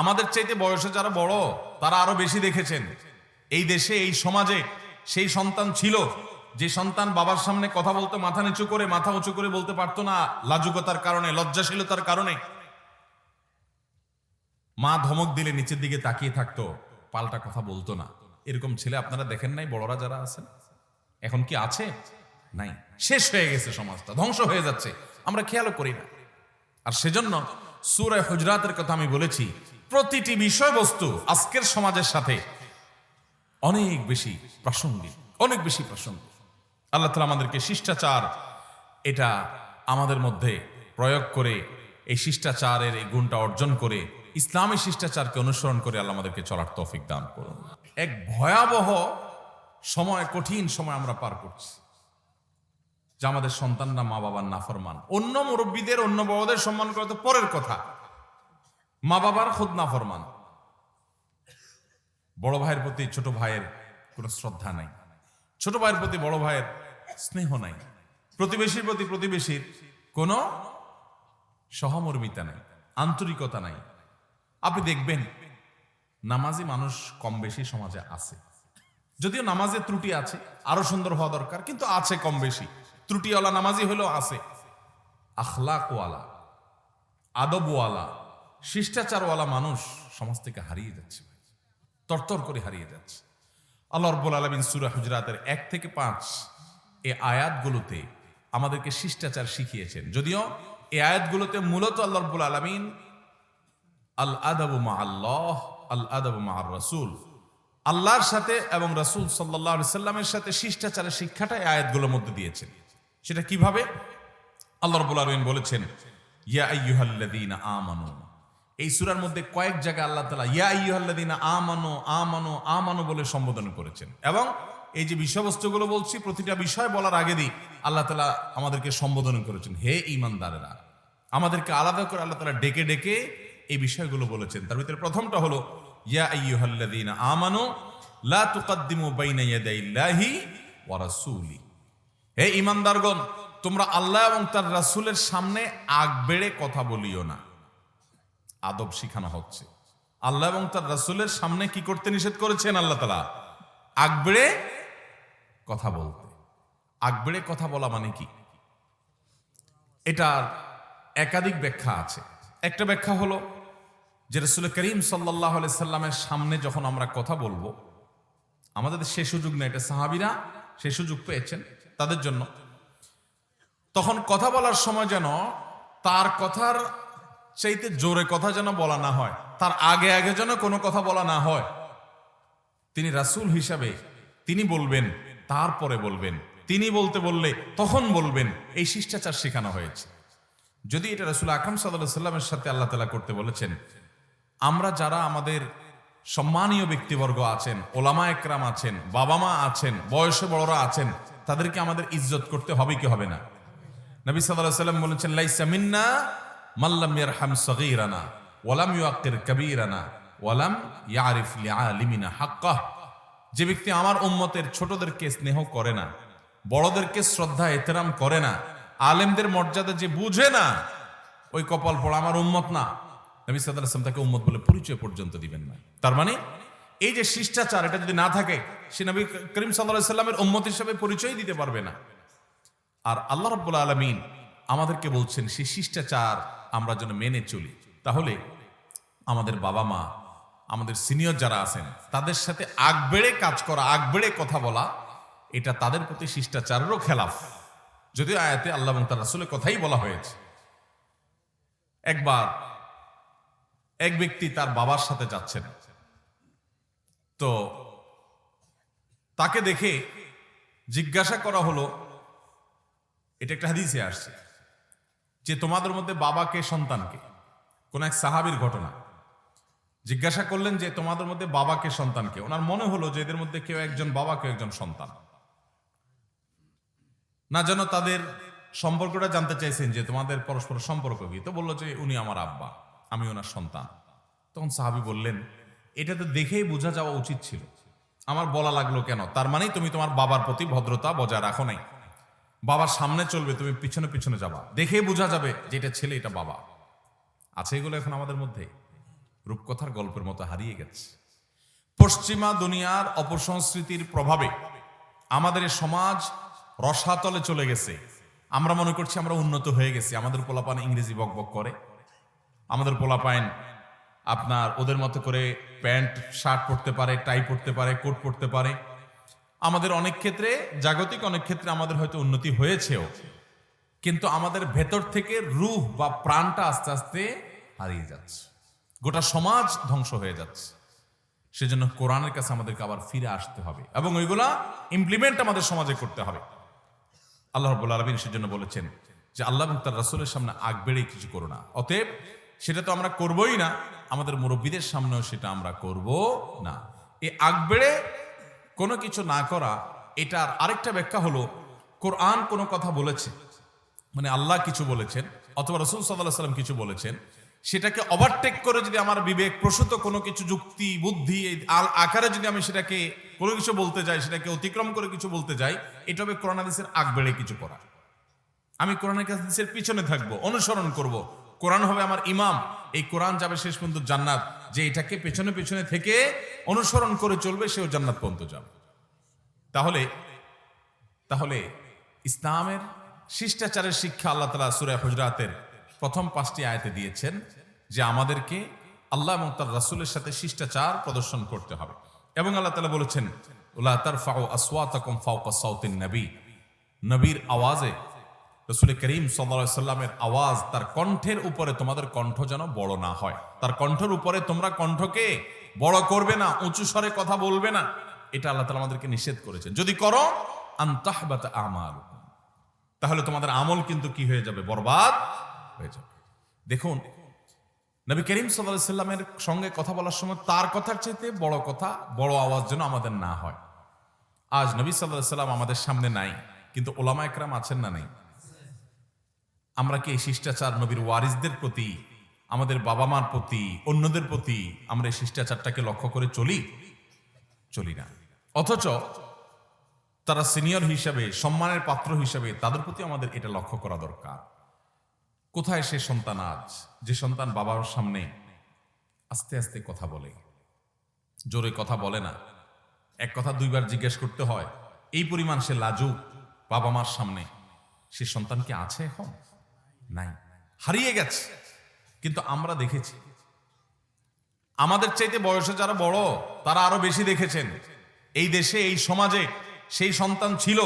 আমাদের চাইতে বয়সে যারা বড়, তারা আরও বেশি দেখেছেন। এই দেশে, এই সমাজে সেই সন্তান ছিল, যে সন্তান বাবার সামনে কথা বলতে মাথা নিচু করে, মাথা উঁচু করে বলতে পারতো না লাজুকতার কারণে, লজ্জাশীলতার কারণে। মা ধমক দিলে নিচের দিকে তাকিয়ে থাকতো, পাল্টা কথা বলতো না। এরকম ছেলে আপনারা দেখেন নাই, বড়রা যারা আছেন? এখন কি আছে? নাই। শেষ হয়ে গেছে সমাজটা, ধ্বংস হয়ে যাচ্ছে। আমরা খেয়ালও করি না। আর সেজন্য সুরায় হুজরাতের কথা আমি বলেছি। প্রতিটি বিষয়বস্তু আজকের সমাজের সাথে অনেক বেশি প্রাসঙ্গিক, অনেক বেশি প্রাসঙ্গিক। আল্লাহ তালা আমাদেরকে শিষ্টাচার এটা আমাদের মধ্যে প্রয়োগ করে এই শিষ্টাচারের এই গুণটা অর্জন করে ইসলামী শিষ্টাচারকে অনুসরণ করে আল্লাহ আমাদেরকে চলার তৌফিক দান করুন। এক ভয়াবহ সময়, কঠিন সময় আমরা পার করছি। যে আমাদের সন্তানরা মা বাবার নাফরমান। অন্য মুরব্বীদের, অন্য বড়দের সম্মান করা তো পরের কথা। মা বাবার খুদ নাফরমান। বড় ভাইয়ের প্রতি ছোট ভাইয়ের কোনো শ্রদ্ধা নাই। ছোট ভাইয়ের প্রতি বড় ভাইয়ের স্নেহ নাই। প্রতিবেশীর প্রতি প্রতিবেশীর কোনো সহমর্মিতা নাই, আন্তরিকতা নাই। আপনি দেখবেন, নামাজি মানুষ কম বেশি সমাজে আছে। যদিও নামাজের ত্রুটি আছে, আরও সুন্দর হওয়া দরকার, কিন্তু আছে কম বেশি। ত্রুটিওয়ালা নামাজি হলেও আছে। আখলাকওয়ালা, আদবওয়ালা, শিষ্টাচারওয়ালা মানুষ সমাজ থেকে হারিয়ে যাচ্ছে তরতর করে হারিয়ে যাচ্ছে। আল্লাহ রব্বুল আলমিন সুরা হুজরাতের এক থেকে পাঁচ এই আয়াতগুলোতে আমাদেরকে শিষ্টাচার শিখিয়েছেন। যদিও এই আয়াতগুলোতে মূলত আল্লাহ রব্বুল আলমিন আল আদাবু মা আল্লাহ আল আদাবু মা আর রসুল আল্লাহর সাথে এবং রসুল সাল্লাহ সাল্লামের সাথে শিষ্টাচারের শিক্ষাটা এই আয়াতগুলোর মধ্যে দিয়েছেন। সেটা কীভাবে? আল্লাহ রব্বুল আলমিন বলেছেন, ইয়া আইয়ুহাল্লাযীনা আমানু। এই সুরার মধ্যে কয়েক জায়গায় আল্লাহ তাআলা ইয়া আইয়ুহাল্লাযীনা আমানু আমানু আমানু বলে সম্বোধন করেছেন। এবং এই যে বিষয়বস্তুগুলো বলছি, প্রতিটা বিষয় বলার আগে দিয়ে আল্লাহ তাআলা আমাদেরকে সম্বোধন করেছেন, হে ঈমানদারেরা, আমাদেরকে আলাদা করে আল্লাহ তাআলা ডেকে ডেকে এই বিষয়গুলো বলেছেন। তার ভিতরে প্রথমটা হলো ইয়া আইয়ুহাল্লাযীনা আমানু, লা তুকাদ্দিমু বাইনা ইয়াদাইল্লাহি ওয়া রাসূলি। হে ইমানদারগণ তোমরা আল্লাহ এবং তার রাসূলের সামনে আগ বেড়ে কথা বলিও না। আদব শিখানো হচ্ছে। আল্লাহ এবং তার রাসূলের সামনে কি করতে নিষেধ করেছেন আল্লাহ তালা আগ বেড়ে কথা বলতে। আগ বেড়ে কথা বলা মানে কি? এটার একাধিক ব্যাখ্যা আছে। একটা ব্যাখ্যা হলো যে রসুল করিম সাল্লাহ সাল্লামের সামনে যখন আমরা কথা বলব, আমাদের সে সুযোগ নেই, এটা সাহাবিরা সে সুযোগ পেয়েছেন তাদের জন্য। তখন কথা বলার সময় যেন তার কথার চাইতে জোরে কথা যেন বলা না হয়, তার আগে আগে যেন কোনো কথা বলা না হয়। তিনি রাসূল হিসাবে তিনি বলবেন, তারপরে বলবেন, তিনি বলতে বললে তখন বলবেন, এই শিষ্টাচার শেখানো হয়েছে। যদি এটা রসুল আকরম সাল্লাহ সাল্লামের সাথে আল্লাহ তালা করতে বলেছেন আমরা যারা আমাদের সম্মানীয় ব্যক্তিবর্গ আছেন, ওলামা একরাম আছেন বাবা মা আছেন, বয়সে বড়রা আছেন, তাদেরকে আমাদের ইজ্জত করতে হবে কি হবে না? নবী সাল্লাহ সাল্লাম বলেছেন, লাইসা মিন্না মাল্লাম ইয়ারহাম সগীরানা ওয়ালাম ইউআক্কির কবীরানা ওয়ালাম ইয়ারিফ লিআলিমিনা হাক্কাহ যে ব্যক্তি আমার উম্মতের ছোটদেরকে স্নেহ করে না, বড়দেরকে শ্রদ্ধা, এহতেরাম করে না, আলেমদের মর্যাদা যে বুঝে না, ওই কপাল পড়া আমার উম্মত না। নবী আসলাম তাকে উম্মত বলে পরিচয় পর্যন্ত দিবেন না। তার মানে এই যে শিষ্টাচার এটা যদি না থাকে, সে নবী করিম সাল্লাহ সাল্লামের উম্মত হিসাবে পরিচয় দিতে পারবে না। আর আল্লাহ রব্বুল আলমিন আমাদেরকে বলছেন সেই শিষ্টাচার আমরা যেন মেনে চলি। তাহলে আমাদের বাবা মা, আমাদের সিনিয়র যারা আছেন, তাদের সাথে আগ বেড়ে কাজ করা, আগ বেড়ে কথা বলা, এটা তাদের প্রতি শিষ্টাচারেরও খেলাফ। যদিও আয়াতে আল্লাহ এবং তার রাসুলের কথাই বলা হয়েছে। একবার এক ব্যক্তি তার বাবার সাথে যাচ্ছেন তো তাকে দেখে জিজ্ঞাসা করা হলো, এটা একটা হাদিসে আসছে, যে তোমাদের মধ্যে বাবাকে সন্তানকে কোন এক সাহাবির ঘটনা। জিজ্ঞাসা করলেন যে তোমাদের মধ্যে বাবাকে সন্তানকে ওনার মনে হলো যে এদের মধ্যে কেউ একজন বাবা, কেউ একজন সন্তান। না যেন তাদের সম্পর্কটা জানতে চাইছেন যে তোমাদের পরস্পর সম্পর্ক কি? তো বলল যে উনি আমার আব্বা। আমি ওনার সন্তান। তখন সাহাবি বললেন, এটা তো দেখেই বোঝা যাওয়া উচিত ছিল। আমার বলা লাগল কেন? তার মানেই তুমি তোমার বাবার প্রতি ভদ্রতা বজায় রাখো নাই। বাবার সামনে চলবে, তুমি পিছনে পিছনে যাবা। দেখেই বোঝা যাবে যে এটা ছেলে, এটা বাবা। আছে এগুলো এখন আমাদের মধ্যে রূপকথার গল্পের মতো হারিয়ে গেছে। পশ্চিমা দুনিয়ার অপসংস্কৃতির প্রভাবে আমাদের সমাজ রসাতলে চলে গেছে। আমরা মনে করছি আমরা উন্নত হয়ে গেছি। আমাদের পোলাপান ইংরেজি বকবক করে। আমাদের পোলাপাইন আপনার ওদের মতো করে প্যান্ট, শার্ট পরতে পারে, টাই পরতে পারে, কোট পরতে পারে। আমাদের অনেক ক্ষেত্রে, জাগতিক অনেক ক্ষেত্রে আমাদের হয়তো উন্নতি হয়েছেও। কিন্তু আমাদের ভেতর থেকে রুহ বা প্রাণটা আস্তে আস্তে হারিয়ে যাচ্ছে। গোটা সমাজ ধ্বংস হয়ে যাচ্ছে। সেজন্য কোরআনের কাছে আমাদেরকে আবার ফিরে আসতে হবে এবং ওইগুলা ইমপ্লিমেন্ট আমাদের সমাজে করতে হবে। আল্লাহ রব্বুল আলমিন সেজন্য বলেছেন যে, আল্লাহ এবং তার রাসুলের সামনে আগ বেড়ে কিছু করো না। অতএব সেটা তো আমরা করবই না। আমাদের মুরব্বীদের সামনেও সেটা আমরা করব না। এই আগ বেড়ে কোনো কিছু না করা, এটার আরেকটা ব্যাখ্যা হলো, কোরআন কোনো কথা বলেছে মানে আল্লাহ কিছু বলেছেন, অথবা রসুল সাল্লাহ সাল্লাম কিছু বলেছেন, সেটাকে ওভারটেক করে যদি আমার বিবেক প্রসূত কোনো কিছু যুক্তি, বুদ্ধি আল আকারে যদি আমি সেটাকে কোনো কিছু বলতে যাই, সেটাকে অতিক্রম করে কিছু বলতে যাই, এটা হবে কোরআন হাদিসের আগ বেড়ে কিছু করা। আমি কোরআনের হাদিসের পিছনে থাকব, অনুসরণ করব কোরআন হবে আমার ইমাম। এই কোরআন যাবে শেষ পর্যন্ত জান্নাত। যে এটাকে পেছনে পেছনে থেকে অনুসরণ করে চলবে, সেও জান্নাত পর্যন্ত যাবে। তাহলে তাহলে ইসলামের শিষ্টাচারের শিক্ষা আল্লাহ তালা সুরে হজরাতের প্রথম পাঁচটি আয়তে দিয়েছেন যে আমাদেরকে আল্লাহ এবং তার রাসুলের সাথে শিষ্টাচার প্রদর্শন করতে হবে। এবং আল্লাহ তালা বলেছেন উল্লাহ তার ফাও আসওয়াতকম ফাউকা সাউতিন নবী। নবীর আওয়াজে রসুল করিম সাল্লা সাল্লামের আওয়াজ তার কণ্ঠের উপরে তোমাদের কণ্ঠ যেন বড় না হয়। তার কণ্ঠের উপরে তোমরা কণ্ঠকে বড় করবে না, উঁচু স্বরে কথা বলবে না। এটা আল্লাহ তালা আমাদেরকে নিষেধ করেছেন। যদি করো আমাল তাহলে তোমাদের আমল কিন্তু কি হয়ে যাবে? বরবাদ হয়ে যাবে। দেখুন, নবী করিম সাল্লাহ সাল্লামের সঙ্গে কথা বলার সময় তার কথার চাইতে বড় কথা, বড় আওয়াজ যেন আমাদের না হয়। আজ নবী সাল্লাহ সাল্লাম আমাদের সামনে নাই, কিন্তু ওলামা একরাম আছেন না নেই? আমরা কি এই শিষ্টাচার নবীর ওয়ারিসদের প্রতি, আমাদের বাবা মার প্রতি, অন্যদের প্রতি আমরা এই শিষ্টাচারটাকে লক্ষ্য করে চলি? চলি না। অথচ তারা সিনিয়র হিসাবে, সম্মানের পাত্র হিসাবে তাদের প্রতি আমাদের এটা লক্ষ্য করা দরকার। কোথায় সে সন্তান আজ? যে সন্তান বাবার সামনে আস্তে আস্তে কথা বলে। জোরে কথা বলে না। এক কথা দুইবার জিজ্ঞেস করতে হয়, এই পরিমাণ সে লাজুক বাবা মার সামনে, সে সন্তান কি আছে এখন? নাই। হারিয়ে গেছে। কিন্তু আমরা দেখেছি। আমাদের চাইতে বয়সে যারা বড়, তারা আরও বেশি দেখেছেন। এই দেশে, এই সমাজে সেই সন্তান ছিল।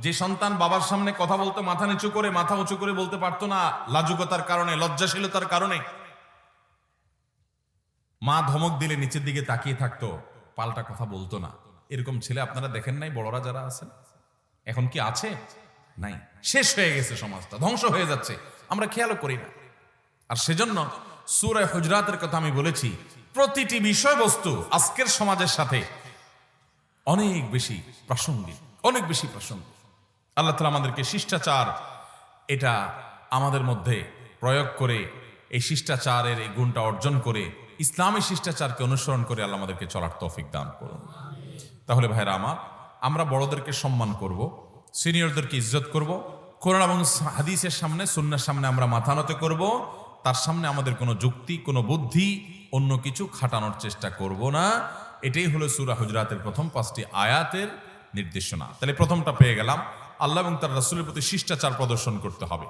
যে সন্তান বাবার সামনে কথা বলতে মাথা নিচু করে, মাথা উঁচু করে বলতে পারতো না লাজুকতার কারণে, লজ্জাশীলতার কারণে। মা ধমক দিলে নিচের দিকে তাকিয়ে থাকতো, পাল্টা কথা বলতো না। এরকম ছেলে আপনারা দেখেন নাই, বড়রা যারা আছেন? এখন কি আছে? নাই। শেষ হয়ে গেছে সমাজটা, ধ্বংস হয়ে যাচ্ছে। আমরা খেয়ালও করি না। আর সেজন্য সুরায় হুজরাতের কথা আমি বলেছি, প্রতিটি বিষয়বস্তু আজকের সমাজের সাথে অনেক বেশি প্রাসঙ্গিক, অনেক বেশি প্রাসঙ্গিক। আল্লাহ তালা আমাদেরকে শিষ্টাচার, এটা আমাদের মধ্যে প্রয়োগ করে এই শিষ্টাচারের এই গুণটা অর্জন করে, ইসলামী শিষ্টাচারকে অনুসরণ করে আল্লাহ আমাদেরকে চলার তৌফিক দান করুন। তাহলে ভাইরা আমার, আমরা বড়দেরকে সম্মান করব সিনিয়রদেরকে ইজ্জত করব। কোরআন এবং হাদিসের সামনে, সুন্নার সামনে আমরা মাথা নত করব। তার সামনে আমাদের কোনো যুক্তি, কোনো বুদ্ধি, অন্য কিছু খাটানোর চেষ্টা করব না। এটাই হলো সুরা হুজরাতের প্রথম পাঁচটি আয়াতের নির্দেশনা। তাহলে প্রথমটা পেয়ে গেলাম। আল্লাহ এবং তার রাসুলের প্রতি শিষ্টাচার প্রদর্শন করতে হবে।